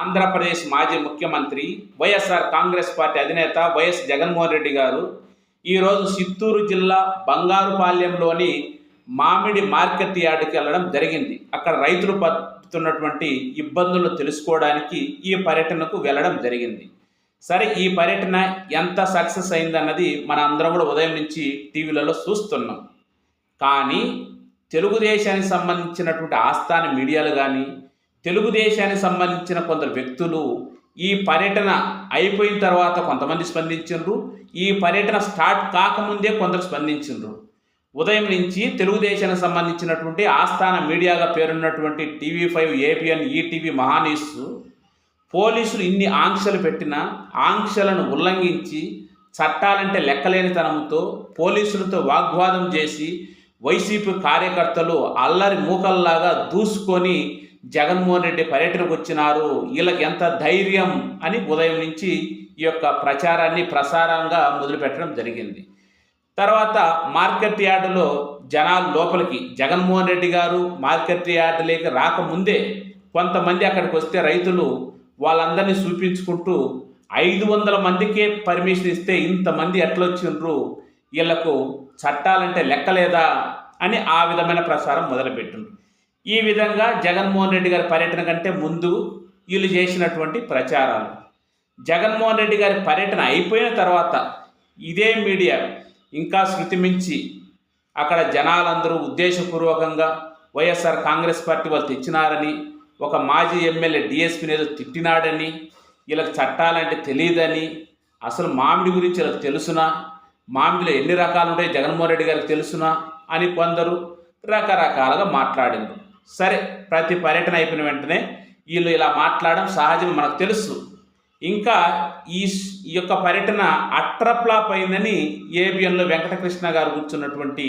ఆంధ్రప్రదేశ్ మాజీ ముఖ్యమంత్రి వైఎస్ఆర్ కాంగ్రెస్ పార్టీ అధినేత వైఎస్ జగన్మోహన్ రెడ్డి గారు ఈరోజు చిత్తూరు జిల్లా బంగారుపాలెంలోని మామిడి మార్కెట్ యార్డుకి వెళ్ళడం జరిగింది. అక్కడ రైతులు పడుతున్నటువంటి ఇబ్బందులను తెలుసుకోవడానికి ఈ పర్యటనకు వెళ్ళడం జరిగింది. సరే ఈ పర్యటన ఎంత సక్సెస్ అయిందన్నది మన అందరం కూడా ఉదయం నుంచి టీవీలలో చూస్తున్నాం. కానీ తెలుగుదేశానికి సంబంధించినటువంటి ఆస్థాన మీడియాలు కానీ తెలుగుదేశానికి సంబంధించిన కొందరు వ్యక్తులు ఈ పర్యటన అయిపోయిన తర్వాత కొంతమంది స్పందించిండ్రు. ఈ పర్యటన స్టార్ట్ కాకముందే కొందరు స్పందించిండ్రు. ఉదయం నుంచి తెలుగుదేశానికి సంబంధించినటువంటి ఆస్థాన మీడియాగా పేరున్నటువంటి టీవీ ఫైవ్ ఏబిఎన్ ఈటీవీ మహానీస్ పోలీసులు ఇన్ని ఆంక్షలు పెట్టినా ఆంక్షలను ఉల్లంఘించి చట్టాలంటే లెక్కలేనితనంతో పోలీసులతో వాగ్వాదం చేసి వైసీపీ కార్యకర్తలు అల్లరి మూకల్లాగా దూసుకొని జగన్మోహన్ రెడ్డి పర్యటనకు వచ్చినారు. వీళ్ళకి ఎంత ధైర్యం అని ఉదయం నుంచి ఈ యొక్క ప్రచారాన్ని ప్రసారంగా మొదలుపెట్టడం జరిగింది. తర్వాత మార్కెట్ యార్డులో జనాలు లోపలికి జగన్మోహన్ రెడ్డి గారు మార్కెట్ యార్డులోకి రాకముందే కొంతమంది అక్కడికి వస్తే రైతులు వాళ్ళందరినీ చూపించుకుంటూ ఐదు వందల మందికే పర్మిషన్ ఇస్తే ఇంతమంది ఎట్లొచ్చిండ్రు? వీళ్ళకు చట్టాలంటే లెక్కలేదా? అని ఆ విధమైన ప్రసారం మొదలుపెట్టిండ్రు. ఈ విధంగా జగన్మోహన్ రెడ్డి గారి పర్యటన కంటే ముందు వీళ్ళు చేసినటువంటి ప్రచారాలు. జగన్మోహన్ రెడ్డి గారి పర్యటన అయిపోయిన తర్వాత ఇదే మీడియా ఇంకా శృతి మించి అక్కడ జనాలందరూ ఉద్దేశపూర్వకంగా వైఎస్ఆర్ కాంగ్రెస్ పార్టీ వాళ్ళు తెచ్చినారని ఒక మాజీ ఎమ్మెల్యే డిఎస్పీని ఏదో తిట్టినాడని వీళ్ళకి చట్టాలంటే తెలియదని అసలు మామిడి గురించి వీళ్ళకి తెలుసునా మామిడిలో ఎన్ని రకాలు ఉంటాయి జగన్మోహన్ రెడ్డి గారికి తెలుసునా అని కొందరు రకరకాలుగా మాట్లాడింది సరే ప్రతి పర్యటన అయిపోయిన వెంటనే వీళ్ళు ఇలా మాట్లాడడం సహజం మనకు తెలుసు. ఇంకా ఈ స్- ఈ యొక్క పర్యటన అట్రప్లాప్ అయిందని ఏబిఎన్లో వెంకటకృష్ణ గారు కూర్చున్నటువంటి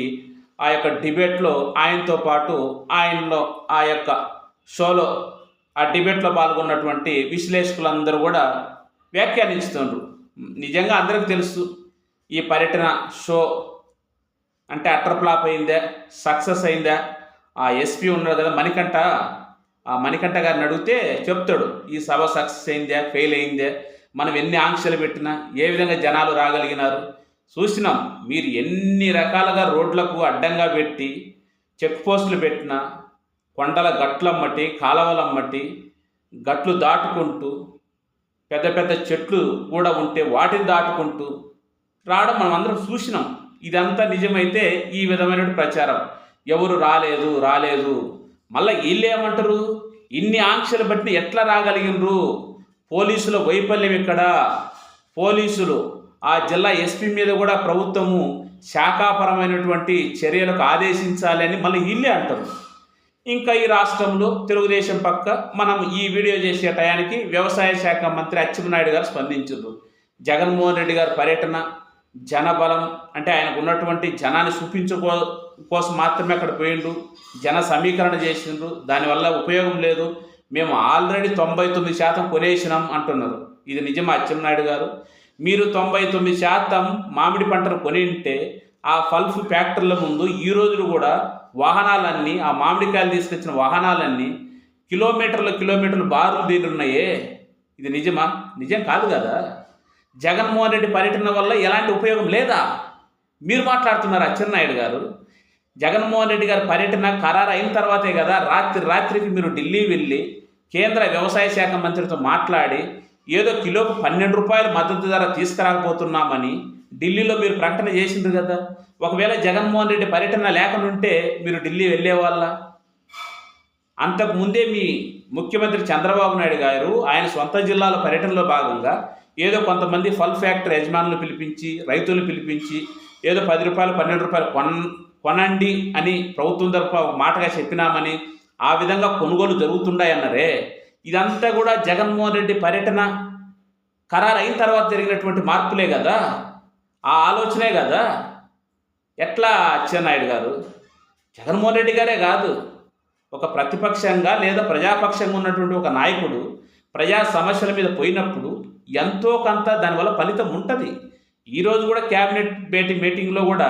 ఆ యొక్క డిబేట్లో ఆయనతో పాటు ఆయనలో ఆ యొక్క షోలో ఆ డిబేట్లో పాల్గొన్నటువంటి విశ్లేషకులందరూ కూడా వ్యాఖ్యానిస్తున్నారు నిజంగా అందరికీ తెలుసు ఈ పర్యటన షో అంటే అట్రప్లాప్ అయిందా సక్సెస్ అయిందా? ఆ ఎస్పీ ఉన్నాడు కదా మణికంఠ ఆ మణికంఠ గారిని అడిగితే చెప్తాడు ఈ సభ సక్సెస్ అయిందే ఫెయిల్ అయిందే మనం ఎన్ని ఆంక్షలు పెట్టినా ఏ విధంగా జనాలు రాగలిగినారు? చూసినాం మీరు ఎన్ని రకాలుగా రోడ్లకు అడ్డంగా పెట్టి చెక్ పోస్టులు పెట్టినా కొండల గట్లమ్మటి కాలవలమ్మటి గట్లు దాటుకుంటూ పెద్ద పెద్ద చెట్లు కూడా ఉంటే వాటిని దాటుకుంటూ రావడం మనం అందరం చూసినాం. ఇదంతా నిజమైతే ఈ విధమైన ప్రచారం. ఎవరు రాలేదు రాలేదు. మళ్ళీ వీళ్ళేమంటారు? ఇన్ని ఆంక్షలు బట్టి ఎట్లా రాగలిగినరు పోలీసుల వైఫల్యం ఇక్కడ పోలీసులు ఆ జిల్లా ఎస్పీ మీద కూడా ప్రభుత్వము శాఖాపరమైనటువంటి చర్యలకు ఆదేశించాలి అని మళ్ళీ వీళ్ళే అంటారు. ఇంకా ఈ రాష్ట్రంలో తెలుగుదేశం పక్క మనం ఈ వీడియో చేసే టయానికి వ్యవసాయ శాఖ మంత్రి అచ్చెన్నాయుడు గారు స్పందించారు. జగన్మోహన్ రెడ్డి గారు పర్యటన జనబలం అంటే ఆయనకు ఉన్నటువంటి జనాన్ని చూపించుకో కోసం మాత్రమే అక్కడ పోయిండు. జన సమీకరణ చేసిండ్రు. దానివల్ల ఉపయోగం లేదు. మేము ఆల్రెడీ తొంభై తొమ్మిది శాతం కొనేసినాం అంటున్నారు. ఇది నిజమా అచ్చెన్నాయుడు గారు? మీరు తొంభై తొమ్మిది శాతం మామిడి పంటను కొని ఉంటే ఆ ఫల్ఫ్ ఫ్యాక్టరీల ముందు ఈ రోజులు కూడా వాహనాలన్నీ ఆ మామిడికాయలు తీసుకొచ్చిన వాహనాలన్నీ కిలోమీటర్ల కిలోమీటర్లు బారులు ఉన్నాయే ఇది నిజమా? నిజం కాదు కదా? జగన్మోహన్ రెడ్డి పర్యటన వల్ల ఎలాంటి ఉపయోగం లేదా? మీరు మాట్లాడుతున్నారు అచ్చెన్నాయుడు గారు? జగన్మోహన్ రెడ్డి గారి పర్యటన ఖరారు అయిన తర్వాతే కదా రాత్రి రాత్రికి మీరు ఢిల్లీ వెళ్ళి కేంద్ర వ్యవసాయ శాఖ మంత్రితో మాట్లాడి ఏదో కిలోకు పన్నెండు రూపాయలు మద్దతు ధర తీసుకురాకపోతున్నామని ఢిల్లీలో మీరు ప్రకటన చేసిండ్రు కదా. ఒకవేళ జగన్మోహన్ రెడ్డి పర్యటన లేకనుంటే మీరు ఢిల్లీ వెళ్ళేవాళ్ళ? అంతకుముందే మీ ముఖ్యమంత్రి చంద్రబాబు నాయుడు గారు ఆయన సొంత జిల్లాల పర్యటనలో భాగంగా ఏదో కొంతమంది ఫల్ ఫ్యాక్టరీ యజమానులు పిలిపించి రైతులు పిలిపించి ఏదో పది రూపాయలు పన్నెండు రూపాయలు కొన కొనండి అని ప్రభుత్వం తరఫు ఒక మాటగా చెప్పినామని ఆ విధంగా కొనుగోలు జరుగుతున్నాయన్నారే ఇదంతా కూడా జగన్మోహన్ రెడ్డి పర్యటన ఖరారు అయిన తర్వాత జరిగినటువంటి మార్పులే కదా? ఆ ఆలోచనే కదా? ఎట్లా అచ్చెన్నాయుడు గారు? జగన్మోహన్ రెడ్డి గారే కాదు. ఒక ప్రతిపక్షంగా లేదా ప్రజాపక్షంగా ఉన్నటువంటి ఒక నాయకుడు ప్రజా సమస్యల మీద పోయినప్పుడు ఎంతో కొంత దానివల్ల ఫలితం ఉంటుంది. ఈరోజు కూడా క్యాబినెట్ భేటీ మీటింగ్లో కూడా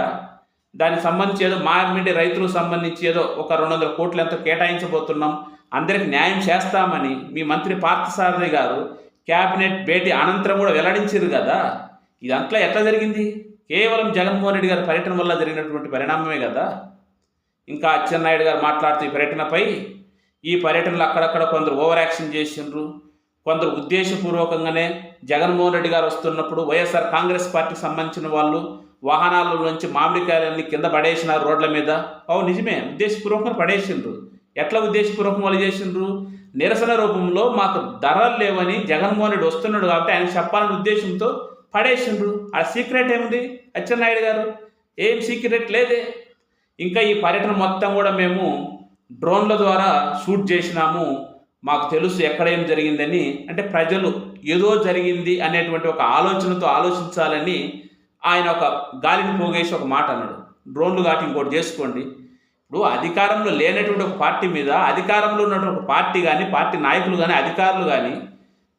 దానికి సంబంధించి ఏదో మా మీద రైతులకు సంబంధించి ఏదో ఒక రెండు వందల కోట్లు ఎంతో కేటాయించబోతున్నాం. అందరికి న్యాయం చేస్తామని మీ మంత్రి పార్థసారథి గారు క్యాబినెట్ భేటీ అనంతరం కూడా వెల్లడించారు కదా. ఇదంతా ఎట్లా జరిగింది? కేవలం జగన్మోహన్ రెడ్డి గారి పర్యటన వల్ల జరిగినటువంటి పరిణామమే కదా. ఇంకా అచ్చెన్నాయుడు గారు మాట్లాడుతూ ఈ పర్యటనపై ఈ పర్యటనలు అక్కడక్కడ కొందరు ఓవర్ యాక్షన్ చేసిండ్రు. కొందరు ఉద్దేశపూర్వకంగానే జగన్మోహన్ రెడ్డి గారు వస్తున్నప్పుడు వైఎస్ఆర్ కాంగ్రెస్ పార్టీకి సంబంధించిన వాళ్ళు వాహనాల నుంచి మామిడికాయలన్నీ కింద పడేసినారు రోడ్ల మీద. అవు నిజమే ఉద్దేశపూర్వకంగా పడేసిండ్రు. ఎట్లా ఉద్దేశపూర్వకం వాళ్ళు చేసిండ్రు? నిరసన రూపంలో మాకు ధరలు లేవని జగన్మోహన్ రెడ్డి వస్తున్నాడు కాబట్టి ఆయన చెప్పాలనే ఉద్దేశంతో పడేసిండ్రు. ఆ సీక్రెట్ ఏముంది అచ్చెన్నాయుడు గారు? ఏం సీక్రెట్ లేదే. ఇంకా ఈ పర్యటన మొత్తం కూడా మేము డ్రోన్ల ద్వారా షూట్ చేసినాము. మాకు తెలుసు ఎక్కడ ఏం జరిగిందని. అంటే ప్రజలు ఏదో జరిగింది అనేటువంటి ఒక ఆలోచనతో ఆలోచించాలని ఆయన ఒక గాలిని పోగేసి ఒక మాట అన్నాడు. డ్రోన్లు కాటి ఇంకోటి చేసుకోండి. ఇప్పుడు అధికారంలో లేనటువంటి ఒక పార్టీ మీద అధికారంలో ఉన్నటువంటి ఒక పార్టీ కానీ పార్టీ నాయకులు కానీ అధికారులు కానీ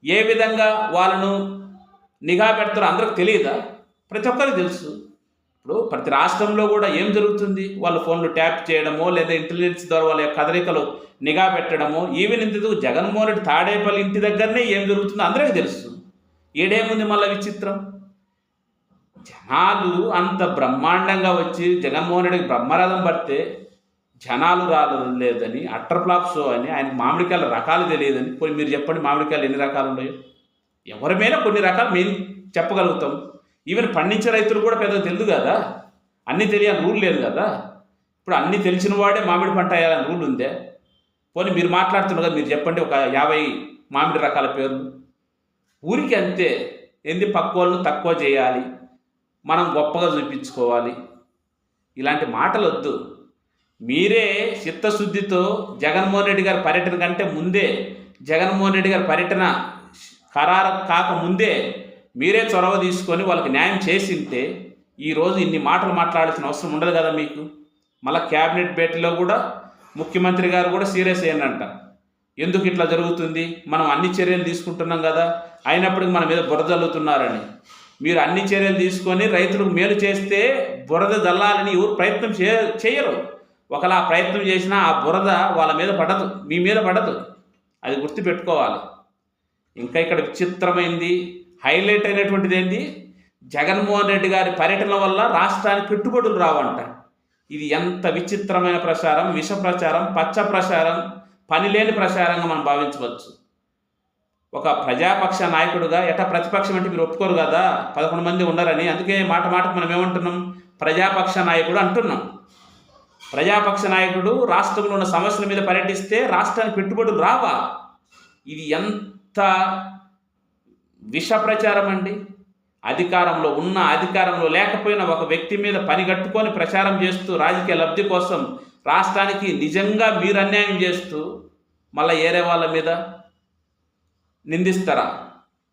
ఏ విధంగా వాళ్ళను నిఘా పెడతారో అందరికి తెలియదా? ప్రతి ఒక్కరికి తెలుసు. ఇప్పుడు ప్రతి రాష్ట్రంలో కూడా ఏం జరుగుతుంది? వాళ్ళ ఫోన్లు ట్యాప్ చేయడమో లేదా ఇంటెలిజెన్స్ ద్వారా వాళ్ళ కదలికలు నిఘా పెట్టడమో ఈవెన్ ఇంతకు జగన్మోహన్ రెడ్డి తాడేపల్లి ఇంటి దగ్గరనే ఏం జరుగుతుందో అందరికీ తెలుస్తుంది ఏడేముంది మళ్ళీ విచిత్రం? జనాలు అంత బ్రహ్మాండంగా వచ్చి జగన్మోహన్ రెడ్డికి బ్రహ్మరథం పడితే జనాలు రాలేదని అట్టర్ ఫ్లాప్ షో అని ఆయన మామిడికాయల రకాలు తెలియదని కొన్ని మీరు చెప్పండి మామిడికాయలు ఎన్ని రకాలు ఉన్నాయో? ఎవరి మీద కొన్ని రకాలు మేము చెప్పగలుగుతాం. ఈవెన్ పండించే రైతులు కూడా పెద్దగా తెలియదు కదా? అన్నీ తెలియని రూల్ లేదు కదా? ఇప్పుడు అన్నీ తెలిసిన వాడే మామిడి పంట వేయాలని రూల్ ఉందే? పోనీ మీరు మాట్లాడుతున్నారు కదా మీరు చెప్పండి ఒక యాభై మామిడి రకాల పేర్లు. ఊరికి అంతే. ఏంది? పక్క తక్కువ చేయాలి. మనం గొప్పగా చూపించుకోవాలి. ఇలాంటి మాటలు వద్దు. మీరే చిత్తశుద్ధితో జగన్మోహన్ రెడ్డి గారి పర్యటన కంటే ముందే జగన్మోహన్ రెడ్డి గారి పర్యటన ఖరారు కాకముందే మీరే చొరవ తీసుకొని వాళ్ళకి న్యాయం చేసింటే ఈరోజు ఇన్ని మాటలు మాట్లాడాల్సిన అవసరం ఉండదు కదా మీకు? మళ్ళీ క్యాబినెట్ భేటీలో కూడా ముఖ్యమంత్రి గారు కూడా సీరియస్ అయ్యండంట ఎందుకు ఇట్లా జరుగుతుంది? మనం అన్ని చర్యలు తీసుకుంటున్నాం కదా. అయినప్పటికీ మన మీద బురద జల్లుతున్నారని. మీరు అన్ని చర్యలు తీసుకొని రైతులకు మేలు చేస్తే బురద జల్లాలని ఎవరు ప్రయత్నం చే చేయరు. ఒకలా ప్రయత్నం చేసినా ఆ బురద వాళ్ళ మీద పడదు. మీ మీద పడదు. అది గుర్తుపెట్టుకోవాలి. ఇంకా ఇక్కడ విచిత్రమైంది. హైలైట్ అయినటువంటిది ఏంటి జగన్మోహన్ రెడ్డి గారి పర్యటన వల్ల రాష్ట్రానికి పెట్టుబడులు రావంట. ఇది ఎంత విచిత్రమైన ప్రచారం విష ప్రచారం పచ్చ ప్రచారం పనిలేని ప్రచారంగా మనం భావించవచ్చు. ఒక ప్రజాపక్ష నాయకుడుగా ఎట ప్రతిపక్షం అంటే మీరు ఒప్పుకోరు కదా? పదకొండు మంది ఉన్నారని అందుకే మాట మాటకు మనం ఏమంటున్నాం? ప్రజాపక్ష నాయకుడు అంటున్నాం. ప్రజాపక్ష నాయకుడు రాష్ట్రంలో ఉన్న సమస్యల మీద పర్యటిస్తే రాష్ట్రానికి పెట్టుబడులు రావా? ఇది ఎంత విష ప్రచారం అండి అధికారంలో ఉన్న అధికారంలో లేకపోయినా ఒక వ్యక్తి మీద పని కట్టుకొని ప్రచారం చేస్తూ రాజకీయ లబ్ధి కోసం రాష్ట్రానికి నిజంగా మీరు అన్యాయం చేస్తూ మళ్ళీ ఏరే వాళ్ళ మీద నిందిస్తారా?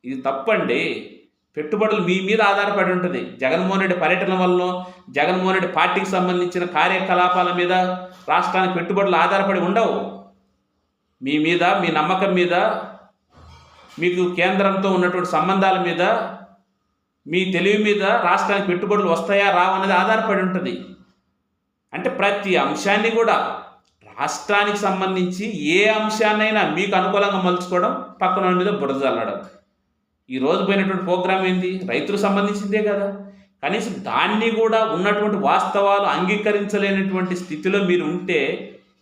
ఇది తప్పండి. పెట్టుబడులు మీ మీద ఆధారపడి ఉంటుంది. జగన్మోహన్ రెడ్డి పర్యటన వల్ల జగన్మోహన్ రెడ్డి పార్టీకి సంబంధించిన కార్యకలాపాల మీద రాష్ట్రానికి పెట్టుబడులు ఆధారపడి ఉండవు. మీ మీద మీ నమ్మకం మీద మీకు కేంద్రంతో ఉన్నటువంటి సంబంధాల మీద మీ తెలివి మీద రాష్ట్రానికి పెట్టుబడులు వస్తాయా రావన్నది ఆధారపడి ఉంటుంది. అంటే ప్రతి అంశాన్ని కూడా రాష్ట్రానికి సంబంధించి ఏ అంశాన్నైనా మీకు అనుకూలంగా మలుచుకోవడం పక్కన మీద బురద చల్లడం ఈ రోజు పోయినటువంటి ప్రోగ్రాం ఏంది? రైతులకు సంబంధించిందే కదా. కనీసం దాన్ని కూడా ఉన్నటువంటి వాస్తవాలు అంగీకరించలేనటువంటి స్థితిలో మీరు ఉంటే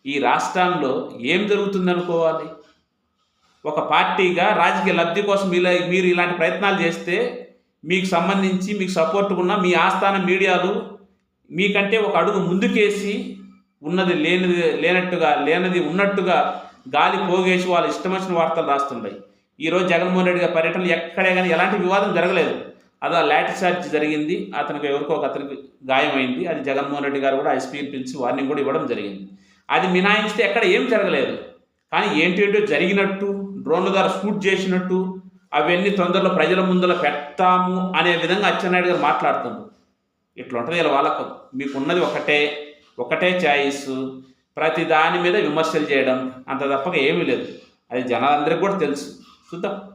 ఈ రాష్ట్రంలో ఏం జరుగుతుందనుకోవాలి? ఒక పార్టీగా రాజకీయ లబ్ధి కోసం మీలో మీరు ఇలాంటి ప్రయత్నాలు చేస్తే మీకు సంబంధించి మీకు సపోర్ట్ ఉన్న మీ ఆస్థాన మీడియాలు మీకంటే ఒక అడుగు ముందుకేసి ఉన్నది లేనిది లేనట్టుగా లేనిది ఉన్నట్టుగా గాలి పోగేసి వాళ్ళు ఇష్టం వచ్చిన వార్తలు రాస్తున్నాయి ఈరోజు జగన్మోహన్ రెడ్డి గారి పర్యటనలు ఎక్కడే కానీ ఎలాంటి వివాదం జరగలేదు. అది ఆ లాటి చార్జ్ జరిగింది అతనికి ఎవరికో ఒక అతనికి గాయమైంది అది జగన్మోహన్ రెడ్డి గారు కూడా ఐస్పీ పిలిచి వార్నింగ్ కూడా ఇవ్వడం జరిగింది. అది మినాయించితే ఎక్కడ ఏం జరగలేదు. కానీ ఏంటేంటో జరిగినట్టు డ్రోన్ల ద్వారా షూట్ చేసినట్టు అవన్నీ తొందరలో ప్రజల ముందర పెడతాము అనే విధంగా అచ్చెన్నాయుడు గారు మాట్లాడుతున్నారు ఇట్లా ఉంటుంది ఇలా వాళ్ళకు. మీకున్నది ఒకటే ఒకటే ఛాయిస్ ప్రతి దాని మీద విమర్శలు చేయడం అంత తప్పక ఏమీ లేదు. అది జనాలందరికీ కూడా తెలుసు. చూద్దాం.